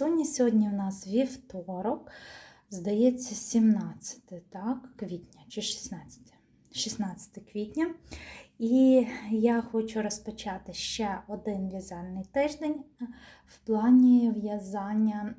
красуні. Сьогодні в нас вівторок, здається, 17 так, квітня чи 16? 16 квітня. І я хочу розпочати ще один в'язальний тиждень в плані в'язання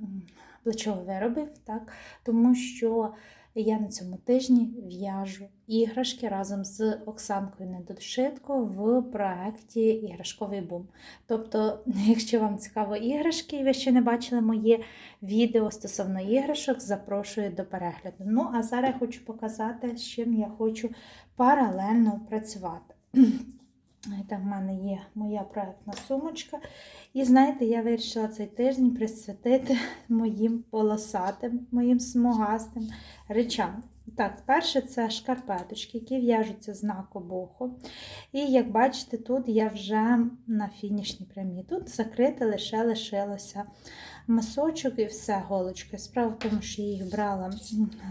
плечових виробів, так, тому що я на цьому тижні в'яжу іграшки разом з Оксанкою Недошитко в проєкті Іграшковий бум. Тобто, якщо вам цікаво іграшки, і ви ще не бачили моє відео стосовно іграшок, запрошую до перегляду. Ну, а зараз я хочу показати, з чим я хочу паралельно працювати. Там в мене є моя проєктна сумочка. І знаєте, я вирішила цей тиждень присвятити моїм полосатим, моїм смугастим речам. Так, перше це шкарпеточки, які в'яжуться з накобуху. І як бачите, тут я вже на фінішній прямі. Тут закрите лише лишилося мисочок і все голочки. Справа в тому, що я їх брала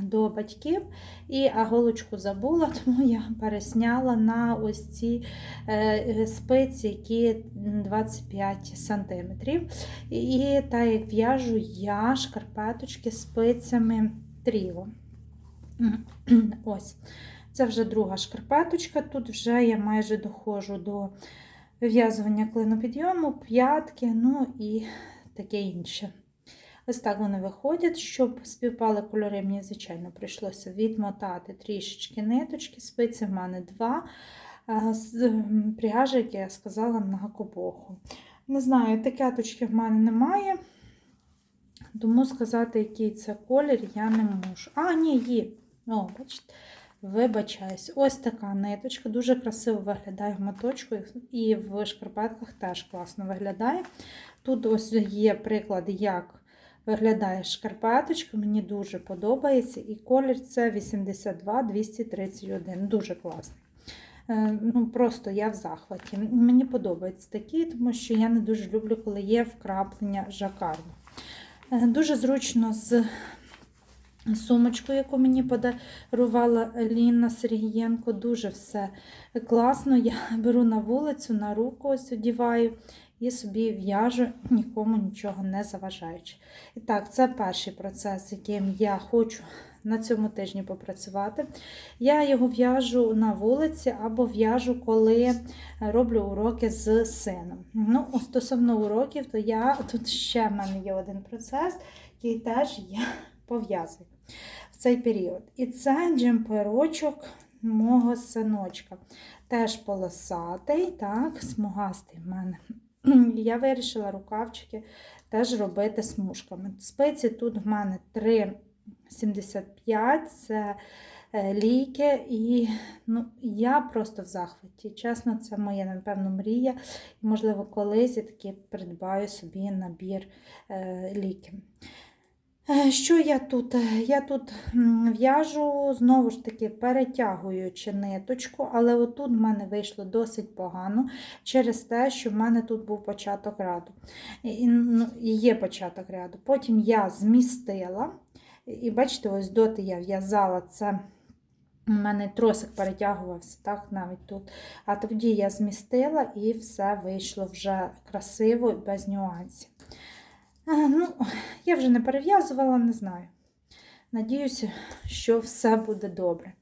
до батьків, і, а голочку забула, тому я пересняла на ось ці е, спиці, які 25 см. І так як в'яжу я шкарпеточки спицями тріо. Ось. Це вже друга шкарпеточка. Тут вже я майже доходжу до вив'язування клинопідйому, п'ятки, ну і таке інше. Ось так вони виходять, щоб співпали кольори, мені, звичайно, прийшлося відмотати трішечки ниточки, спиці в мене два. З пряжі, як я сказала, на кобоху. Не знаю, етикеточки в мене немає, тому сказати, який це колір, я не можу. А, ні, є. О, бачите, вибачаюсь. Ось така ниточка, дуже красиво виглядає в моточку, і в шкарпетках теж класно виглядає. Тут ось є приклад, як виглядає шкарпеточка, мені дуже подобається. І колір це 82-231. Дуже класний. Ну, Просто я в захваті. Мені подобається такі, тому що я не дуже люблю, коли є вкраплення жакарду. Дуже зручно з сумочкою, яку мені подарувала Ліна Сергієнко. Дуже все класно. Я беру на вулицю, на руку ось одіваю і собі в'яжу, нікому нічого не заважаючи. І так, це перший процес, яким я хочу на цьому тижні попрацювати. Я його в'яжу на вулиці або в'яжу, коли роблю уроки з сином. Ну, Стосовно уроків, то я тут ще в мене є один процес, який теж я пов'язую в цей період. І це джемперочок мого синочка. Теж полосатий, так, смугастий в мене. Я вирішила рукавчики теж робити смужками. Спиці тут в мене 3,75 це е, ліки, і ну, я просто в захваті. Чесно, це моя, напевно, мрія. І, можливо, колись я таки придбаю собі набір е, ліки. Е, що я тут? Я тут в'яжу, знову ж таки, перетягуючи ниточку, але отут в мене вийшло досить погано через те, що в мене тут був початок ряду. І, ну, Є початок ряду. Потім я змістила, і бачите, ось доти я в'язала це. У мене тросик перетягувався, так, навіть тут. А тоді я змістила і все вийшло вже красиво без нюансів. Ну, Я вже не перев'язувала, не знаю. Надіюся, що все буде добре.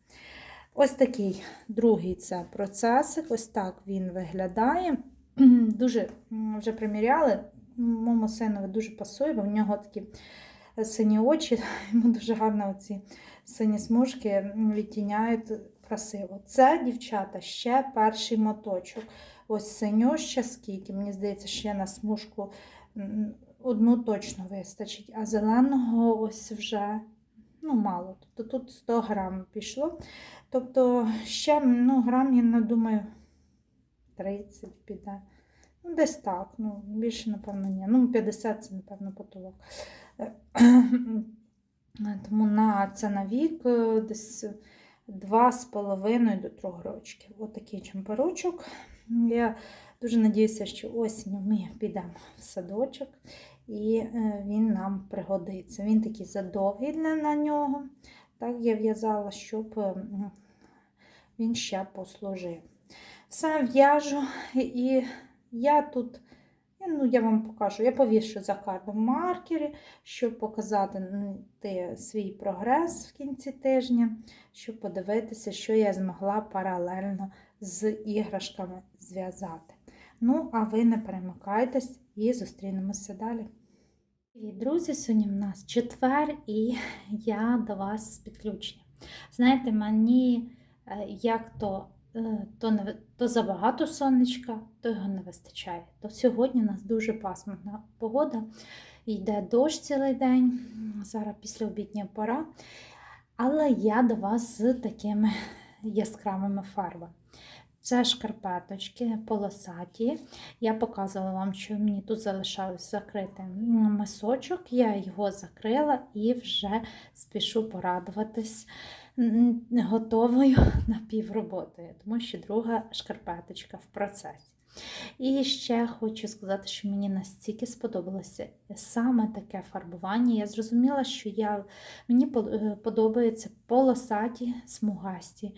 Ось такий другий це процесик. Ось так він виглядає. Дуже вже приміряли. Моєму синові дуже пасує, бо в нього такі сині очі, йому дуже гарно оці сині смужки відтіняють красиво. Це, дівчата, ще перший моточок. Ось синюща, скільки, мені здається, ще на смужку одну точно вистачить, а зеленого ось вже ну, мало. Тобто тут 100 грам пішло. Тобто ще ну, грам, я думаю, 30 піде. Ну, Десь так. ну, Більше, напевно, ні. Ну, 50 це, напевно, потолок. Тому на це на вік е, десь 2,5 до 3 років. Отакий чемперочок. Я дуже надіюся, що осінню ми підемо в садочок і е, він нам пригодиться. Він такий задовгий на нього. Так я в'язала, щоб е, він ще послужив. Все в'яжу, і я тут, Ну, я вам покажу, я повішу за карту маркери, щоб показати ну, свій прогрес в кінці тижня, щоб подивитися, що я змогла паралельно з іграшками зв'язати. Ну, а ви не перемикайтесь і зустрінемося далі. Привіт, друзі! Сьогодні в нас четвер, і я до вас з підключення. Знаєте, мені е, як то, е, то, не, то забагато сонечка, то його не вистачає. То сьогодні у нас дуже пасмурна погода, йде дощ цілий день, зараз після обідня пора. Але я до вас з такими яскравими фарбами. Це шкарпеточки полосаті. Я показувала вам, що мені тут залишався закритий мисочок. Я його закрила і вже спішу порадуватись готовою напівроботою, тому що друга шкарпеточка в процесі. І ще хочу сказати, що мені настільки сподобалося саме таке фарбування. Я зрозуміла, що я, мені е, подобаються полосаті, смугасті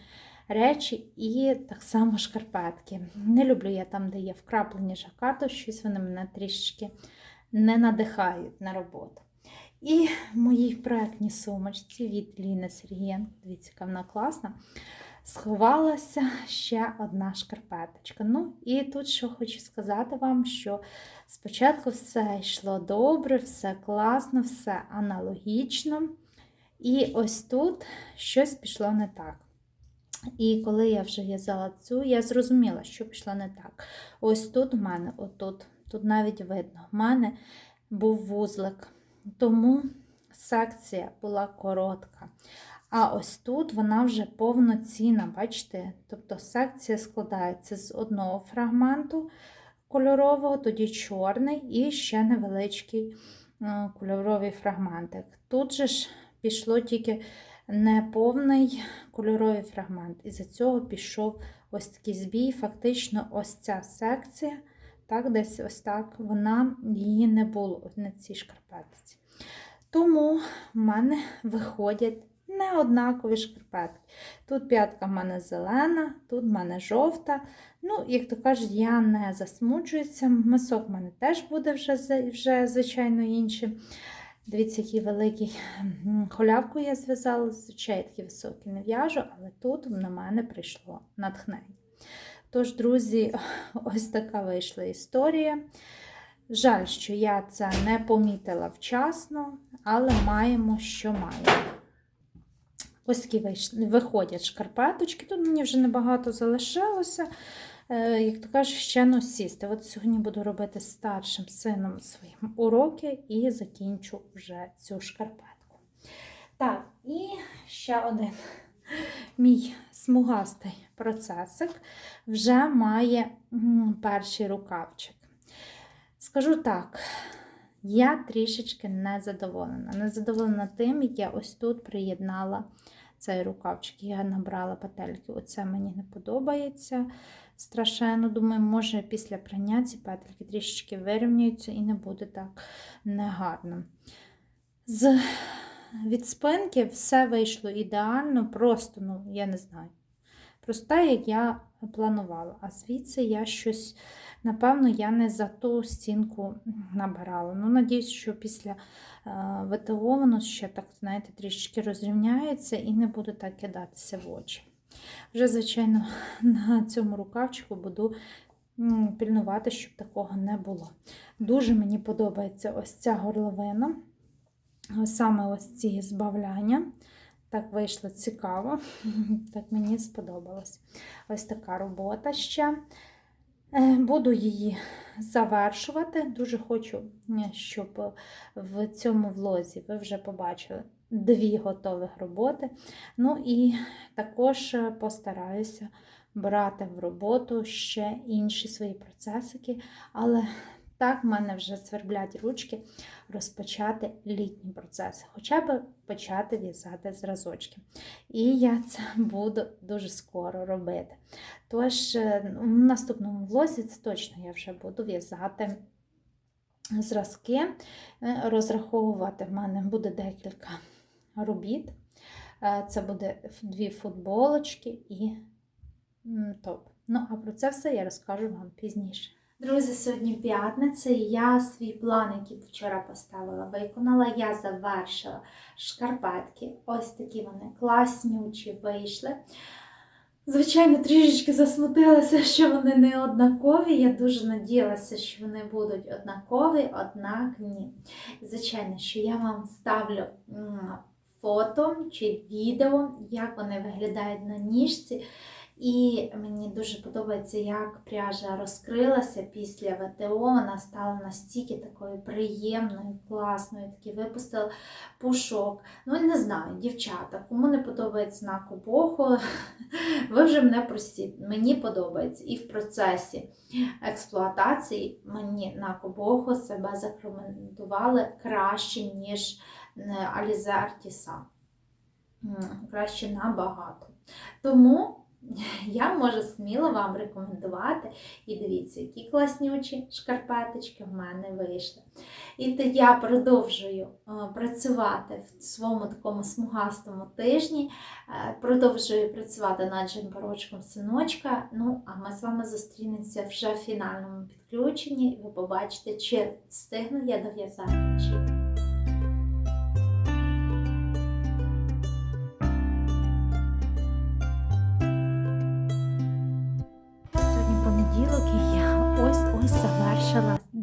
речі і так само шкарпетки. Не люблю я там, де є вкраплені жакарду, щось вони мене трішечки не надихають на роботу. І в моїй проектній сумочці від Ліни Сергієнко, дивіться, вона класна, сховалася ще одна шкарпеточка. Ну, і тут що хочу сказати вам, що спочатку все йшло добре, все класно, все аналогічно. І ось тут щось пішло не так. І коли я вже в'язала цю, я зрозуміла, що пішло не так. Ось тут в мене, отут, тут навіть видно, в мене був вузлик. Тому секція була коротка. А ось тут вона вже повноцінна, бачите? Тобто секція складається з одного фрагменту кольорового, тоді чорний і ще невеличкий е, кольоровий фрагментик. Тут же ж пішло тільки неповний кольоровий фрагмент. І за цього пішов ось такий збій. Фактично, ось ця секція, так, десь ось так, вона її не було на цій шкарпетці. Тому в мене виходять неоднакові шкарпетки. Тут п'ятка в мене зелена, тут в мене жовта. Ну, як то кажуть, я не засмучуюся. Мисок в мене теж буде вже, вже звичайно, інший. Дивіться, який великий холявку я зв'язала, звичайно, такі високі не в'яжу, але тут на мене прийшло натхнення. Тож, друзі, ось така вийшла історія. Жаль, що я це не помітила вчасно, але маємо, що маємо. Ось такі виходять шкарпеточки. Тут мені вже небагато залишилося. Е, Як то кажуть, ще носісти. От сьогодні буду робити старшим сином своїм уроки і закінчу вже цю шкарпетку. Так, і ще один мій смугастий процесик вже має перший рукавчик. Скажу так, я трішечки не задоволена. Не задоволена тим, як я ось тут приєднала цей рукавчик. Я набрала петельки. Оце мені не подобається страшенно. Думаю, може після прання ці петельки трішечки вирівняються і не буде так негарно. З від спинки все вийшло ідеально, просто, ну, я не знаю. Просто як я планувала. А звідси я щось, напевно, я не за ту стінку набирала. Ну, надіюсь, що після е, ВТО воно ще так, знаєте, трішечки розрівняється і не буде так кидатися в очі. Вже, звичайно, на цьому рукавчику буду м, пильнувати, щоб такого не було. Дуже мені подобається ось ця горловина, саме ось ці збавляння. Так вийшло цікаво, так мені сподобалось. Ось така робота ще. Е, Буду її завершувати. Дуже хочу, щоб в цьому влозі ви вже побачили дві готових роботи. Ну і також е, постараюся брати в роботу ще інші свої процесики, але так в мене вже сверблять ручки розпочати літні процеси, хоча б почати в'язати зразочки. І я це буду дуже скоро робити. Тож, е, в наступному влозі це точно я вже буду в'язати зразки, Е, розраховувати в мене буде декілька робіт. Е, Це буде дві футболочки і топ. Ну, а про це все я розкажу вам пізніше. Друзі, сьогодні п'ятниця, і я свій план, який вчора поставила, виконала. Я завершила шкарпетки. Ось такі вони класнючі вийшли. Звичайно, трішечки засмутилася, що вони не однакові. Я дуже надіялася, що вони будуть однакові, однак ні. Звичайно, що я вам ставлю фото чи відео, як вони виглядають на ніжці. І мені дуже подобається, як пряжа розкрилася після ВТО. Вона стала настільки такою приємною, класною, такий випустила пушок. Ну, не знаю, дівчата, кому не подобається на кобоху, ви вже мене простіть. Мені подобається. І в процесі експлуатації мені на кобоху себе закоментували краще, ніж е, Artisan. М, Краще набагато. Тому я можу сміло вам рекомендувати. І дивіться, які класнючі шкарпеточки в мене вийшли. І то я продовжую е, працювати в своєму такому смугастому тижні, е, продовжую працювати над джемперочком синочка. Ну, а ми з вами зустрінемося вже в фінальному підключенні, і ви побачите, чи встигну я дов'язати чи.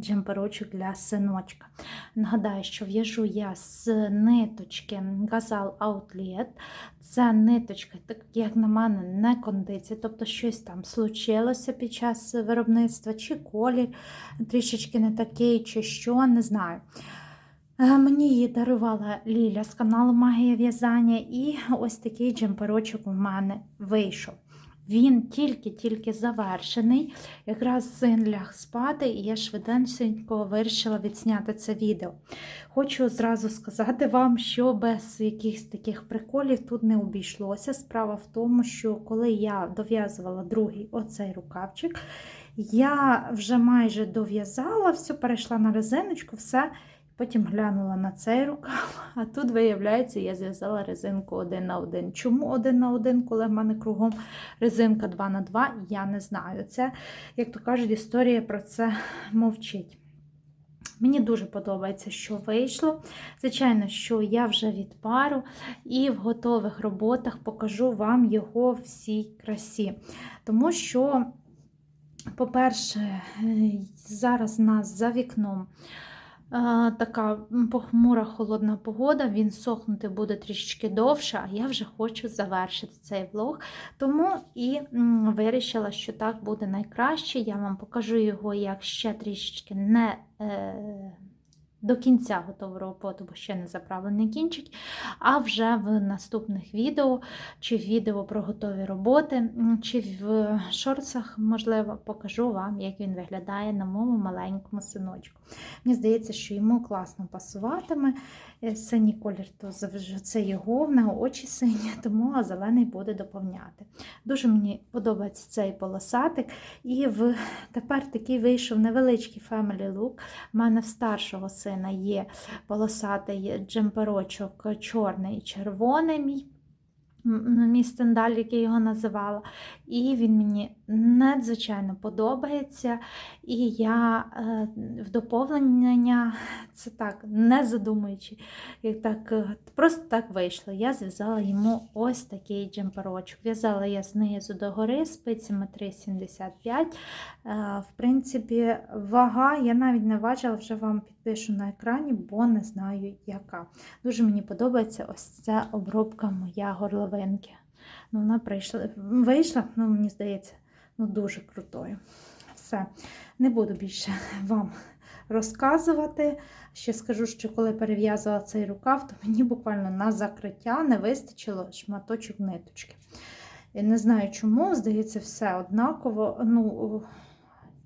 Джемперочок для синочка. Нагадаю, що в'яжу я з ниточки Gazal Outlet. Це ниточка, так як на мене, не кондиція, тобто щось там случилося під час виробництва, чи колір трішечки не такий, чи що, не знаю. Е, Мені її дарувала Ліля з каналу Магія в'язання, і ось такий джемперочок у мене вийшов. Він тільки-тільки завершений. Якраз син ляг спати, і я швиденько вирішила відзняти це відео. Хочу зразу сказати вам, що без якихось таких приколів тут не обійшлося. Справа в тому, що коли я дов'язувала другий оцей рукавчик, я вже майже дов'язала, все, перейшла на резиночку, все. Потім глянула на цей рукав, а тут, виявляється, я зв'язала резинку один на один. Чому один на один, коли в мене кругом резинка 2 на 2, я не знаю. Це, як то кажуть, історія про це мовчить. Мені дуже подобається, що вийшло. Звичайно, що я вже відпару і в готових роботах покажу вам його всій красі. Тому що, по-перше, е, зараз нас за вікном. Така похмура холодна погода, він сохнути буде трішечки довше, а я вже хочу завершити цей влог. Тому і вирішила, що так буде найкраще. Я вам покажу його як ще трішечки не е, до кінця готову роботу, бо ще не заправлений кінчик. А вже в наступних відео, чи в відео про готові роботи, чи в шорцах, можливо, покажу вам, як він виглядає на моєму маленькому синочку. Мені здається, що йому класно пасуватиме. Е, Синій колір то це його, в нього очі сині, тому зелений буде доповняти. Дуже мені подобається цей полосатик. І в тепер такий вийшов невеличкий family look. У мене в старшого сина є полосатий джемперочок чорний і червоний. мій. Мій стендаль, який його називала, і він мені надзвичайно подобається. І я е, в доповнення, це так, не задумуючи, як так, е, просто так вийшло. Я зв'язала йому ось такий джемперочок. В'язала я знизу до гори спицями 3,75. Е, В принципі, вага я навіть не бачила, вже вам підпишу на екрані, бо не знаю яка. Дуже мені подобається ось ця обробка моя горловинки. Ну, вона прийшла, вийшла, ну, мені здається, ну, дуже крутою. Все, не буду більше вам розказувати. Ще скажу, що коли перев'язувала цей рукав, то мені буквально на закриття не вистачило шматочок ниточки. Я не знаю чому, здається, все однаково. Ну,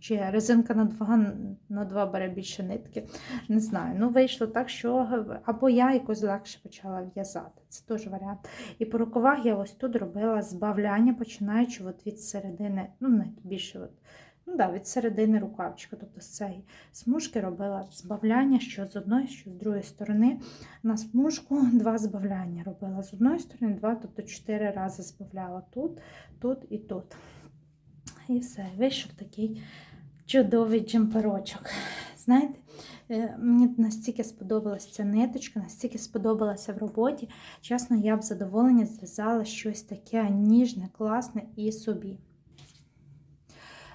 чи резинка на 2, на 2 бере більше нитки. Не знаю. Ну, вийшло так, що або я якось легше почала в'язати. Це теж варіант. І по рукавах я ось тут робила збавляння, починаючи от від середини, ну, не більше от, ну, да, від середини рукавчика. Тобто з цієї смужки робила збавляння, що з одної, що з другої сторони. На смужку два збавляння робила. З одної сторони, два, тобто чотири рази збавляла тут, тут і тут. І все, вийшов такий чудовий джемперочок. Знаєте, е, мені настільки сподобалася ця ниточка, настільки сподобалася в роботі. Чесно, я б задоволення зв'язала щось таке ніжне, класне і собі.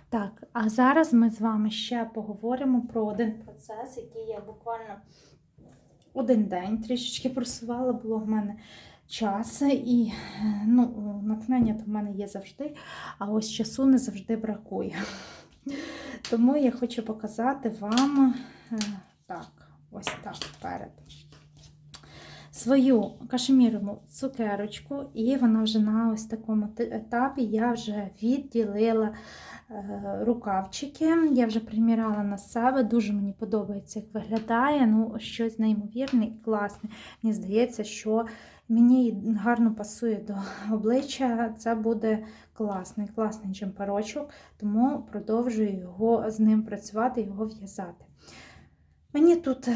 Так, а зараз ми з вами ще поговоримо про один процес, який я буквально один день трішечки просувала, було в мене час, і ну, натхнення то в мене є завжди, а ось часу не завжди бракує. Тому я хочу показати вам е, так, ось так вперед. Свою кашемірову цукерочку, і вона вже на ось такому етапі я вже відділила е, рукавчики. Я вже приміряла на себе, дуже мені подобається, як виглядає. Ну, щось неймовірне і класне. Мені здається, що мені гарно пасує до обличчя. Це буде класний, класний джемперочок, тому продовжую його з ним працювати, його в'язати. Мені тут,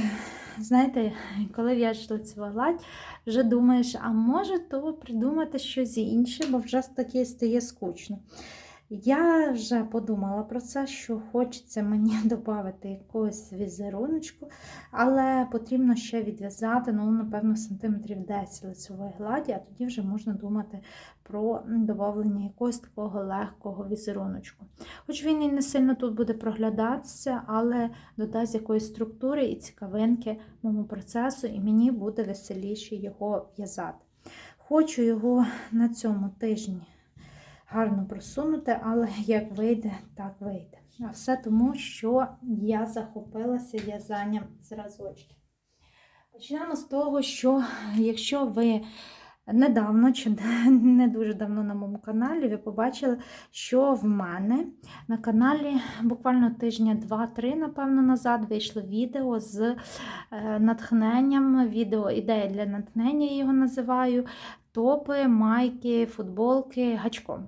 знаєте, коли в'яжеш лицева гладь, вже думаєш, а може то придумати щось інше, бо вже таке стає скучно. Я вже подумала про це, що хочеться мені додати якогось візеруночку, але потрібно ще відв'язати, ну, напевно, сантиметрів 10 лицевої гладі, а тоді вже можна думати про додавлення якогось такого легкого візеруночку. Хоч він і не сильно тут буде проглядатися, але додасть якоїсь структури і цікавинки моєму процесу, і мені буде веселіше його в'язати. Хочу його на цьому тижні гарно просунути, але як вийде, так вийде. А все тому, що я захопилася в'язанням зразочків. Почнемо з того, що якщо ви недавно чи не дуже давно на моєму каналі, ви побачили, що в мене на каналі буквально тижня 2-3, напевно, назад вийшло відео з е, натхненням, відео ідея для натхнення я його називаю. Топи, майки, футболки гачком.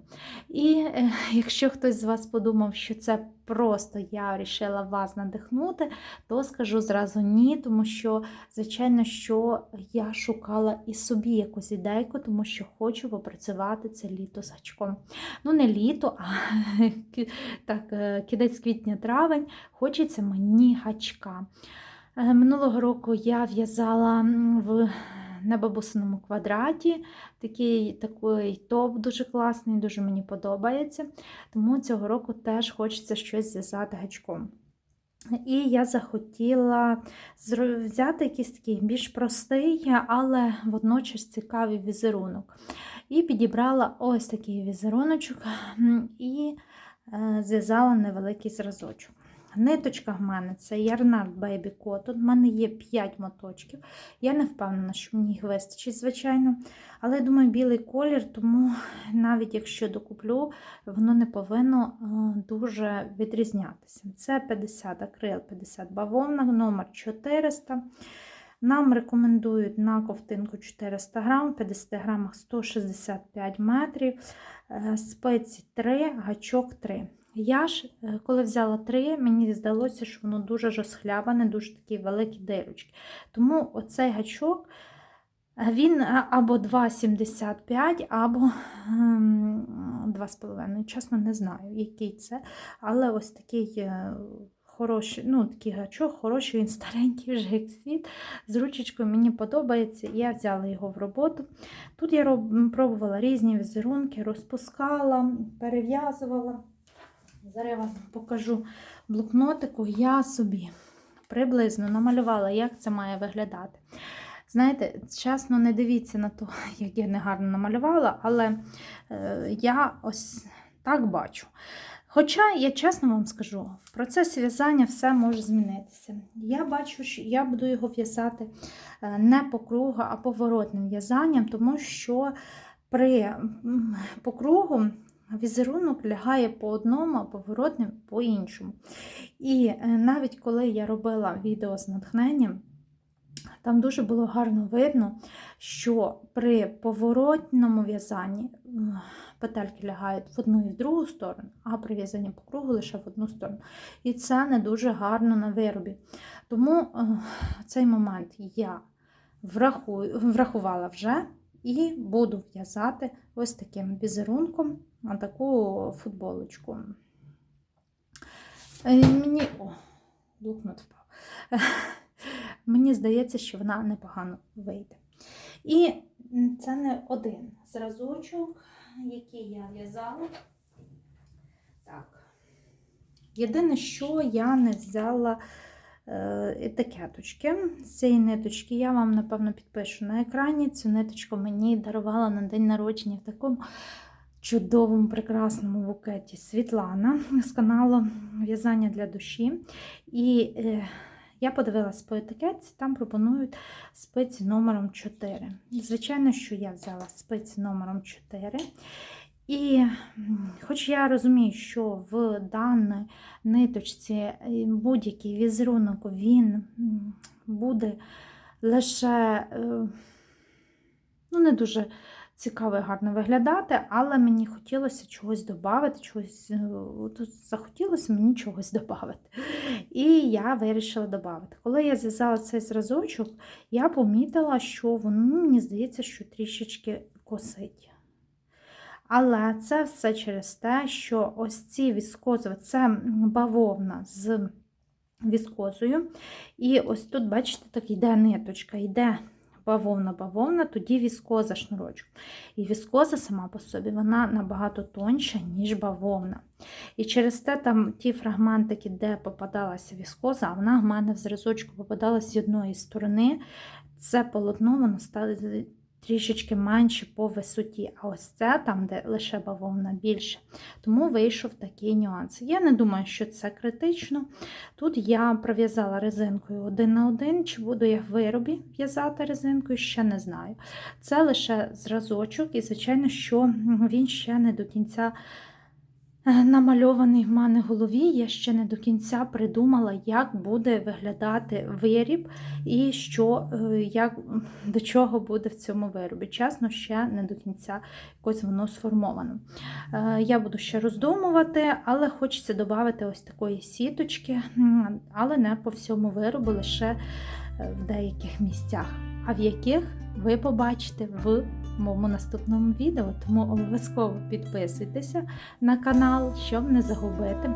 І е, якщо хтось з вас подумав, що це просто я вирішила вас надихнути, то скажу зразу ні, тому що, звичайно, що я шукала і собі якусь ідейку, тому що хочу попрацювати це літо з гачком. Ну, не літо, а так, е, кінець квітня-травень, хочеться мені гачка. Е, Минулого року я в'язала в на бабусиному квадраті. Такий такий топ дуже класний, дуже мені подобається. Тому цього року теж хочеться щось зв'язати гачком. І я захотіла взяти якийсь такий більш простий, але водночас цікавий візерунок. І підібрала ось такий візеруночок і е, зв'язала невеликий зразочок. Ниточка в мене це Yarnard Baby Cotton. В мене є 5 моточків. Я не впевнена, що мені їх вистачить, звичайно. Але я думаю, білий колір, тому навіть якщо докуплю, воно не повинно е, дуже відрізнятися. Це 50 акрил, 50 бавовна, номер 400. Нам рекомендують на ковтинку 400 грам, в 50 грамах 165 метрів, е, спеці 3, гачок 3. Я ж, е, коли взяла 3, мені здалося, що воно дуже розхлябане, дуже такі великі дирочки. Тому оцей гачок, е, він е, або 2,75, або ем, 2,5. Чесно, не знаю, який це, але ось такий. Хороший, ну, такий гачок, хороший, він старенький вже як світ. З ручечкою мені подобається, я взяла його в роботу. Тут я роб, пробувала різні візерунки, розпускала, перев'язувала. Зараз я вам покажу блокнотику. Я собі приблизно намалювала, як це має виглядати. Знаєте, чесно, не дивіться на те, як я негарно намалювала, але е, я ось так бачу. Хоча, я чесно вам скажу, в процесі в'язання все може змінитися. Я бачу, що я буду його в'язати е, не по кругу, а поворотним в'язанням, тому що при м, по кругу візерунок лягає по одному, а поворотним по іншому. І е, навіть коли я робила відео з натхненням, там дуже було гарно видно, що при поворотному в'язанні петельки лягають в одну і в другу сторону, а при в'язанні по кругу лише в одну сторону. І це не дуже гарно на виробі. Тому е, цей момент я врахую, врахувала вже і буду в'язати ось таким візерунком на таку футболочку. Е, Мені. О, блокнот впав. Мені здається, що вона непогано вийде. І це не один зразочок, який я в'язала. Так. Єдине, що я не взяла е, етикеточки. З цієї ниточки я вам, напевно, підпишу на екрані. Цю ниточку мені дарувала на день народження в такому чудовому, прекрасному букеті Світлана з каналу В'язання для душі. І е, я подивилась по етикетці, там пропонують спиці номером 4. Звичайно, що я взяла спиці номером 4. І хоч я розумію, що в даній ниточці е, будь-який візерунок він буде лише е, ну, не дуже цікаво і гарно виглядати, але мені хотілося чогось додати, чогось, е, захотілося мені чогось додати. І я вирішила додати. Коли я зв'язала цей зразочок, я помітила, що воно, мені здається, що трішечки косить. Але це все через те, що ось ці віскозові, це бавовна з віскозою. І ось тут, бачите, так йде ниточка, йде бавовна, бавовна, тоді віскоза шнурочок. І віскоза сама по собі вона набагато тонша, ніж бавовна. І через те там ті фрагментики, де попадалася віскоза, а вона в мене в зразочку попадала з одної сторони. Це полотно, воно стало трішечки менше по висоті. А ось це там, де лише бавовна більше. Тому вийшов такий нюанс. Я не думаю, що це критично. Тут я пров'язала резинкою один на один. Чи буду я в виробі в'язати резинкою, ще не знаю. Це лише зразочок, і, звичайно, що він ще не до кінця. Е, Намальований в мене голові, я ще не до кінця придумала, як буде виглядати виріб і що, е, як, до чого буде в цьому виробі. Чесно, ще не до кінця якось воно сформовано. Е, Я буду ще роздумувати, але хочеться додати ось такої сіточки, але не по всьому виробу, лише в деяких місцях. А в яких ви побачите в моєму наступному відео. Тому обов'язково підписуйтеся на канал, щоб не загубити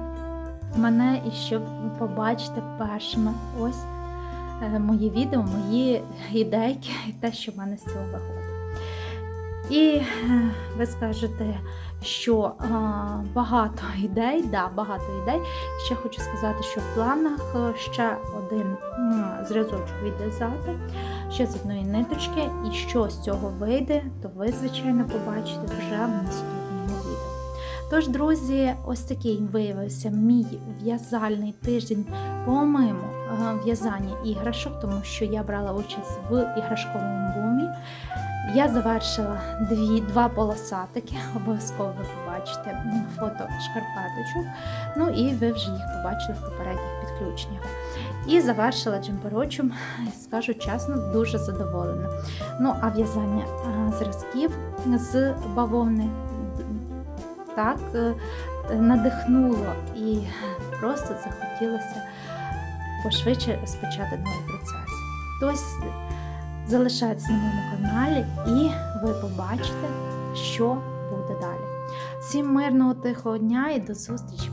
мене і щоб побачити першими ось е, мої відео, мої ідейки і те, що в мене з цього виходить. І е, ви скажете, що а, багато ідей, да, багато ідей. Ще хочу сказати, що в планах е, ще один зразочок відв'язати, ще з одної ниточки, і що з цього вийде, то ви, звичайно, побачите вже в наступному відео. Тож, друзі, ось такий виявився мій в'язальний тиждень по моєму е, в'язанні іграшок, тому що я брала участь в іграшковому бумі. Я завершила дві, два полосатики, обов'язково ви побачите фото шкарпеточок. Ну і ви вже їх побачили в попередніх підключеннях. І завершила джемперочем, скажу чесно, дуже задоволена. Ну, а в'язання зразків з бавовни так е, надихнуло і просто захотілося пошвидше розпочати новий процес. Тобто залишайтесь на моєму каналі і ви побачите, що буде далі. Всім мирного тихого дня і до зустрічі!